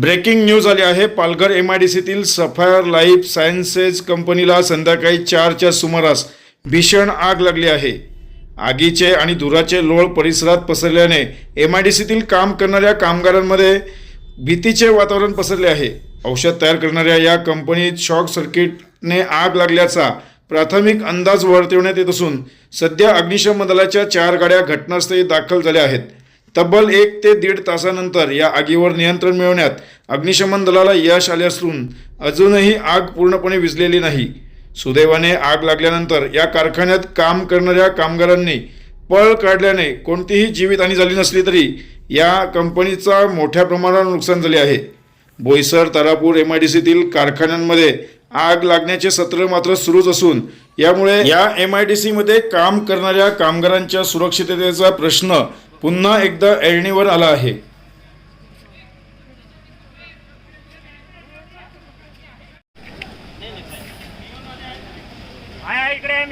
Breaking news आली आहे. Palghar M I D सीतील सफायर लाईफ सायन्सेस कंपनीला संध्याकाळी चारच्या सुमारास भीषण आग लागली आहे. आगीचे आणि धुराचे लोळ परिसरात पसरल्याने एम आय डी सीतील काम करणाऱ्या कामगारांमध्ये भीतीचे वातावरण पसरले आहे. औषध तयार करणाऱ्या या कंपनीत शॉक सर्किटने आग लागल्याचा प्राथमिक अंदाज वर्तवण्यात येत असून सध्या अग्निशमन दलाच्या चार गाड्या घटनास्थळी दाखल झाल्या आहेत. तब्बल एक ते दीड तासानंतर या आगीवर नियंत्रण मिळवण्यात अग्निशमन दलाला यश आले असून अजूनही आग पूर्णपणे विजलेली नाही. सुदैवाने आग लागल्यानंतर या कारखान्यात काम करणाऱ्या कामगारांनी पळ काढल्याने कोणतीही जीवितहानी झाली नसली तरी या कंपनीचा मोठ्या प्रमाणावर नुकसान झाले आहे. Boisar Tarapur M I D सीतील कारखान्यांमध्ये आग लागण्याचे सत्र मात्र सुरूच असून यामुळे या एम आय डी सीमध्ये काम करणाऱ्या कामगारांच्या सुरक्षिततेचा प्रश्न पुन्हा एकदा ऐरणीवर आला आहे. इकडे